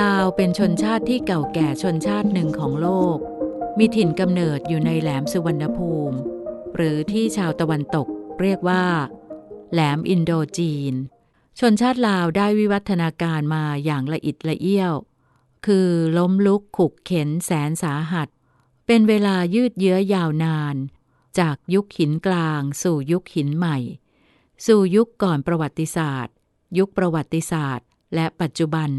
ลาวเป็นชนชาติที่เก่าแก่ชนชาติหนึ่งของโลก มีถิ่นกำเนิดอยู่ในแหลมสุวรรณภูมิ หรือที่ชาวตะวันตกเรียกว่า แหลมอินโดจีน ชนชาติลาวได้วิวัฒนาการมาอย่างละอิดละเอี้ยว คือล้มลุกขุกเข็นแสนสาหัส เป็นเวลายืดเยื้อยาวนาน จากยุคหินกลาง สู่ยุคหินใหม่ สู่ยุคก่อนประวัติศาสตร์ ยุคประวัติศาสตร์ และปัจจุบัน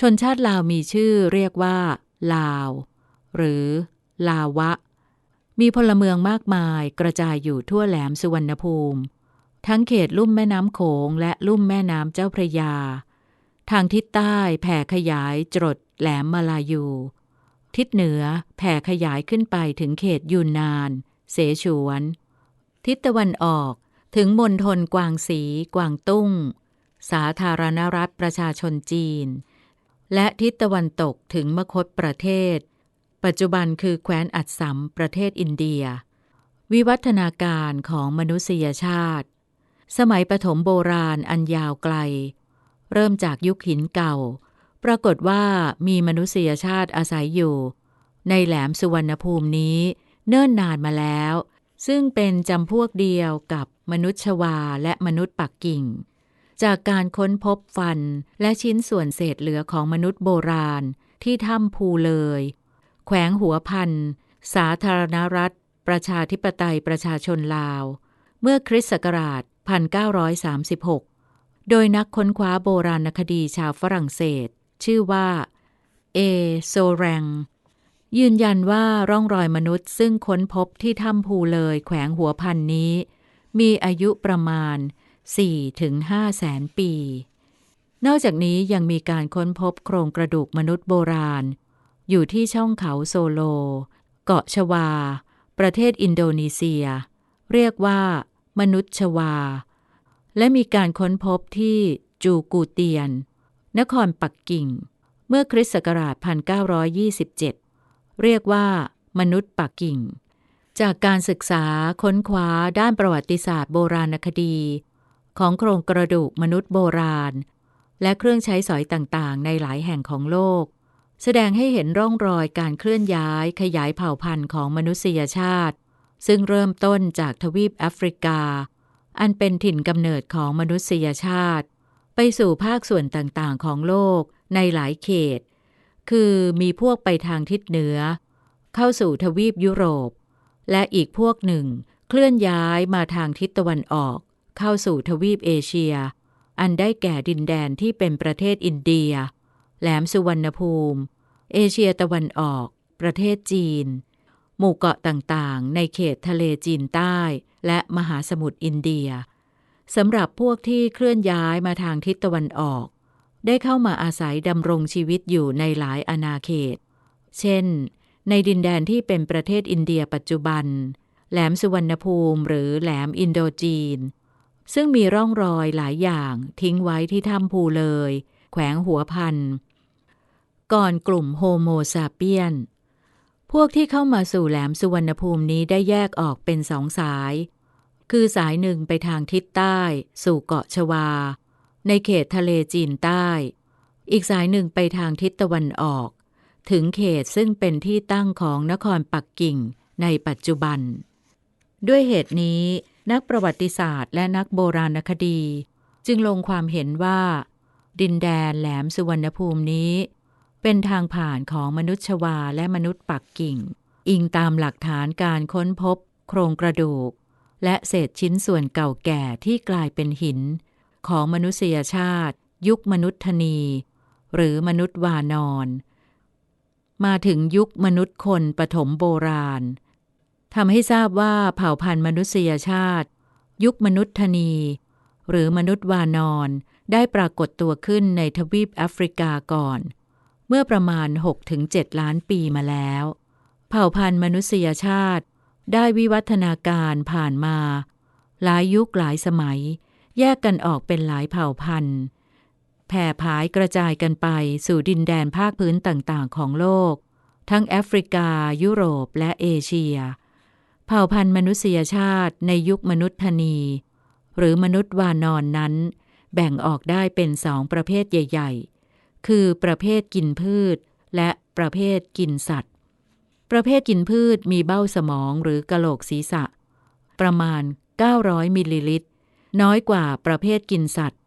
ชนชาติลาวมีชื่อเรียกว่า ลาว หรือ ลาวะ มีพลเมืองมากมายกระจายอยู่ทั่วแหลมสุวรรณภูมิ ทั้งเขตลุ่มแม่น้ำโขงและลุ่มแม่น้ำเจ้าพระยา ทางทิศใต้แผ่ขยายจรดแหลมมาลายู ทิศเหนือแผ่ขยายขึ้นไปถึงเขตยูนนาน เสฉวน ทิศตะวันออกถึงมณฑลกวางสี กวางตุ้ง สาธารณรัฐประชาชนจีน และทิศตะวันตกถึงมคตประเทศ ปัจจุบันคือแคว้นอัดสัมประเทศอินเดีย วิวัฒนาการของมนุษยชาติ สมัยปฐมโบราณอันยาวไกล เริ่มจากยุคหินเก่า ปรากฏว่ามีมนุษยชาติอาศัยอยู่ ในแหลมสุวรรณภูมินี้เนิ่นนานมาแล้ว ซึ่งเป็นจำพวกเดียวกับมนุษย์ชวาและมนุษย์ปักกิ่ง จากการค้นพบฟันและชิ้นส่วนเศษเหลือของมนุษย์โบราณที่ถ้ำภูเลย แขวงหัวพัน สาธารณรัฐ ประชาธิปไตยประชาชนลาว เมื่อคริสต์ศักราช 1936 โดยนักค้นคว้าโบราณคดีชาวฝรั่งเศส ชื่อว่า เอโซแรงยืนยันว่าร่องรอยมนุษย์ซึ่งค้นพบที่ถ้ำภูเลยแขวงหัวพันนี้ มีอายุประมาณ 4-5แสนปี นอกจากนี้ยังมีการค้นพบโครงกระดูกมนุษย์โบราณ อยู่ที่ช่องเขาโซโล เกาะชวา ประเทศอินโดนีเซีย เรียกว่า มนุษย์ชวา และมีการค้นพบที่จูกูเตียน นครปักกิ่ง เมื่อคริสต์ศักราช 1927 เรียกว่ามนุษย์ปักกิ่ง จากการศึกษาค้นคว้าด้านประวัติศาสตร์โบราณคดี ของโครงกระดูกมนุษย์โบราณ และเครื่องใช้สอยต่างๆ ในหลายแห่งของโลก แสดงให้เห็นร่องรอยการเคลื่อนย้ายขยายเผ่าพันธุ์ของมนุษยชาติ ซึ่งเริ่มต้นจากทวีปแอฟริกา อันเป็นถิ่นกำเนิดของมนุษยชาติ ไปสู่ภาคส่วนต่างๆ ของโลกในหลายเขต คือมีพวกไปทางทิศเหนือ เข้าสู่ทวีปยุโรป และอีกพวกหนึ่ง เคลื่อนย้ายมาทางทิศตะวันออก เข้าสู่ทวีปเอเชีย อันได้แก่ดินแดนที่เป็นประเทศอินเดีย แหลมสุวรรณภูมิ เอเชียตะวันออก ประเทศจีน หมู่เกาะต่างๆ ในเขตทะเลจีนใต้ และมหาสมุทรอินเดียสำหรับพวกที่เคลื่อนย้ายมาทางทิศตะวันออก ได้เข้ามาอาศัยดำรงชีวิตอยู่ในหลายอาณาเขต เช่น ในดินแดนที่เป็นประเทศอินเดียปัจจุบัน แหลมสุวรรณภูมิหรือแหลมอินโดจีน ซึ่งมีร่องรอยหลายอย่างทิ้งไว้ที่ถ้ำภูเลย แขวงหัวพัน ก่อนกลุ่มโฮโมซาเปียน พวกที่เข้ามาสู่แหลมสุวรรณภูมินี้ได้แยกออกเป็นสองสาย คือสายหนึ่งไปทางทิศใต้ สู่เกาะชวา ในเขตทะเลจีนใต้ อีกสายหนึ่งไปทางทิศตะวันออก ถึงเขตซึ่งเป็นที่ตั้งของนครปักกิ่งในปัจจุบัน ด้วยเหตุนี้ นักประวัติศาสตร์และนักโบราณคดี จึงลงความเห็นว่า ดินแดนแหลมสุวรรณภูมินี้ เป็นทางผ่านของมนุษย์ชวาและมนุษย์ปักกิ่ง อิงตามหลักฐานการค้นพบ โครงกระดูก และเศษชิ้นส่วนเก่าแก่ที่กลายเป็นหิน ของมนุษยชาติ ยุคมนุษย์ธนี หรือมนุษย์วานอน มาถึงยุคมนุษย์คนปฐมโบราณ ทำให้ทราบว่าเผ่าพันธุ์มนุษยชาติ ยุคมนุษย์ธนี หรือมนุษย์วานอนได้ปรากฏตัวขึ้นในทวีปแอฟริกาก่อน เมื่อประมาณ 6-7 ล้านปีมาแล้ว เผ่าพันธุ์มนุษยชาติ ได้วิวัฒนาการผ่านมา หลายยุคหลายสมัย แยกกันออกเป็นหลายเผ่าพันธุ์ แผ่ผายกระจายกันไปสู่ดินแดนภาคพื้นต่างๆ ของโลก ทั้งแอฟริกา ยุโรปและเอเชีย เผ่าพันธุ์มนุษยชาติในยุคมนุษย์ธนี หรือมนุษย์วานอนนั้น แบ่งออกได้เป็นสองประเภทใหญ่ ๆ คือประเภทกินพืช และประเภทกินสัตว์ ประเภทกินพืชมีเบ้าสมองหรือกะโหลกศีรษะ ประมาณ 900 มิลลิลิตร น้อยกว่าประเภทกินสัตว์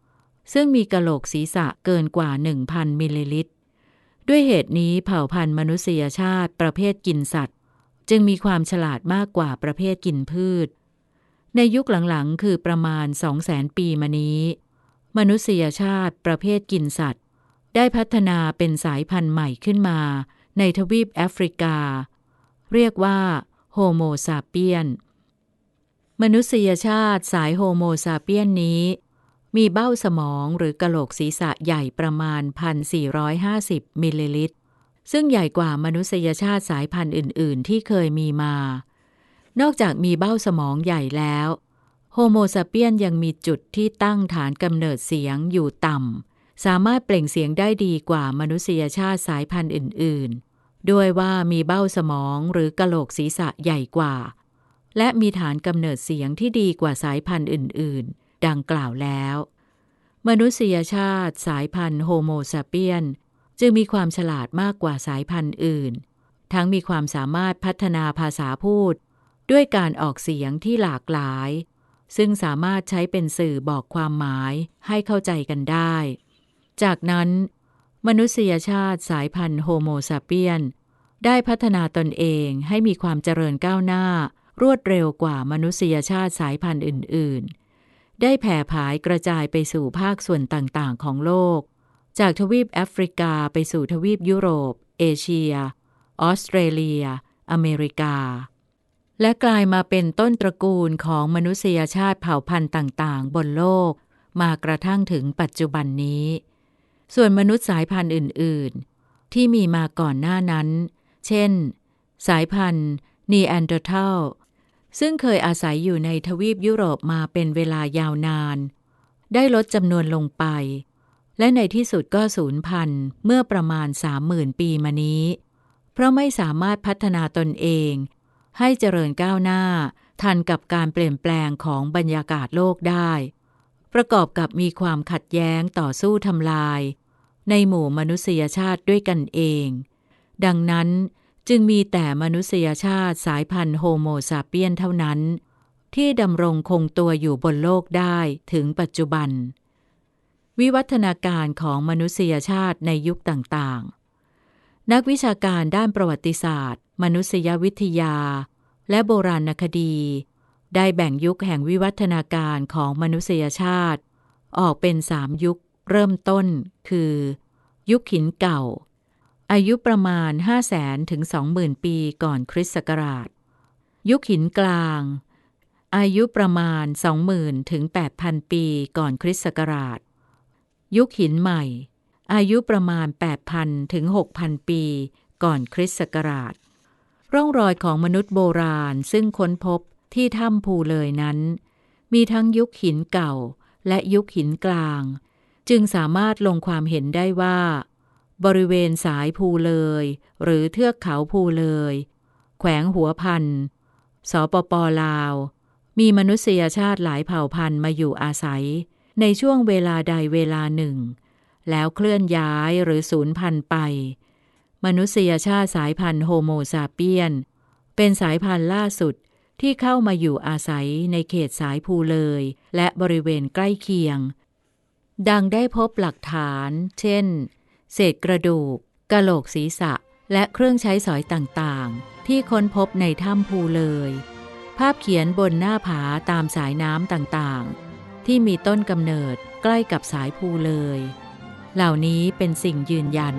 ซึ่งมีกะโหลกศีรษะเกินกว่า 1,000 มิลลิลิตร ด้วยเหตุนี้เผ่าพันธุ์มนุษยชาติประเภทกินสัตว์ จึงมีความฉลาดมากกว่าประเภทกินพืช ในยุคหลังๆ คือประมาณ 200,000ปีมานี้ มนุษยชาติประเภทกินสัตว์ ได้พัฒนาเป็นสายพันธุ์ใหม่ขึ้นมา ในทวีปแอฟริกา เรียกว่าโฮโมซาเปียน มนุษยชาติสายโฮโมซาเปียนนี้ มีเบ้าสมองหรือกะโหลกศีรษะใหญ่ประมาณ 1,450 มิลลิลิตร ซึ่งใหญ่กว่ามนุษยชาติสายพันธุ์อื่น ๆ ที่เคยมีมา นอกจากมีเบ้าสมองใหญ่แล้ว โฮโมซาเปียนยังมีจุดที่ตั้งฐานกำเนิดเสียงอยู่ต่ำ สามารถเปล่งเสียงได้ดีกว่ามนุษยชาติสายพันธุ์อื่น ๆ ด้วยว่ามีเบ้าสมองหรือกะโหลกศีรษะใหญ่กว่า และมีฐานกำเนิดเสียงที่ดีกว่าสายพันธุ์อื่น ๆ ดังกล่าวแล้ว มนุษยชาติสายพันธุ์โฮโมซาเปียน จึงมีความฉลาดมากกว่าสายพันธุ์อื่น ทั้งมีความสามารถพัฒนาภาษาพูด ด้วยการออกเสียงที่หลากหลาย ซึ่งสามารถใช้เป็นสื่อบอกความหมายให้เข้าใจกันได้ จากนั้น มนุษยชาติสายพันธุ์โฮโมซาเปียน ได้พัฒนาตนเองให้มีความเจริญก้าวหน้า รวดเร็วกว่ามนุษยชาติสายพันธุ์อื่น ๆ ได้แผ่ผายกระจายไปสู่ภาคส่วนต่าง ๆ ของโลก จากทวีปแอฟริกาไปสู่ทวีปยุโรป เอเชีย ออสเตรเลีย อเมริกา และกลายมาเป็นต้นตระกูลของมนุษยชาติเผ่าพันธุ์ต่างๆ บนโลก มากระทั่งถึงปัจจุบันนี้ ส่วนมนุษย์สายพันธุ์อื่น ๆ ที่มีมาก่อนหน้านั้น เช่น สายพันธุ์นีแอนเดอร์ทัลซึ่งเคยอาศัยอยู่ในทวีปยุโรปมาเป็นเวลายาวนาน ได้ลดจำนวนลงไป และในที่สุดก็สูญพันธุ์เมื่อประมาณ30,000ปีมานี้ เพราะไม่สามารถพัฒนาตนเอง ให้เจริญก้าวหน้า ทันกับการเปลี่ยนแปลงของบรรยากาศโลกได้ ประกอบกับมีความขัดแย้งต่อสู้ทำลาย ในหมู่มนุษยชาติด้วยกันเอง ดังนั้นจึงมีแต่มนุษยชาติสายพันธุ์โฮโมซาเปียนเท่านั้น ที่ดำรงคงตัวอยู่บนโลกได้ถึงปัจจุบัน วิวัฒนาการของมนุษยชาติในยุคต่างๆ นักวิชาการด้านประวัติศาสตร์ มนุษยวิทยา และโบราณคดี ได้แบ่งยุคแห่งวิวัฒนาการของมนุษยชาติ ออกเป็นสามยุคเริ่มต้น คือ ยุคหินเก่า อายุประมาณ 5 0 0แสนถึง 20,000 ปีก่อนคริสต์ศักราช ยุคหินกลาง อายุประมาณ 20,000 ถึง 8,000 ปีก่อนคริสต์ศักราช ยุคหินใหม่ อายุประมาณ 8,000 ถึง 6,000 ปี ก่อนคริสต์ศักราช ร่องรอยของมนุษย์โบราณซึ่งค้นพบที่ถ้ำภูเลยนั้น มีทั้งยุคหินเก่าและยุคหินกลาง จึงสามารถลงความเห็นได้ว่า บริเวณสายภูเลย หรือเทือกเขาภูเลย แขวงหัวพันสปปลาว มีมนุษยชาติหลายเผ่าพันธุ์มาอยู่อาศัย ในช่วงเวลาใดเวลาหนึ่ง แล้วเคลื่อนย้ายหรือสูญพันธุ์ไป มนุษยชาติสายพันธุ์โฮโมซาเปียน เป็นสายพันธุ์ล่าสุดที่เข้ามาอยู่อาศัยในเขตสายภูเลย และบริเวณใกล้เคียง ดังได้พบหลักฐาน เช่น เศษกระดูกกะโหลกศีรษะ และเครื่องใช้สอยต่างๆ ที่ค้นพบในถ้ำภูเลย ภาพเขียนบนหน้าผาตามสายน้ำต่างๆ ที่มีต้นกำเนิดใกล้กับสายภูเลย เหล่านี้เป็นสิ่งยืนยัน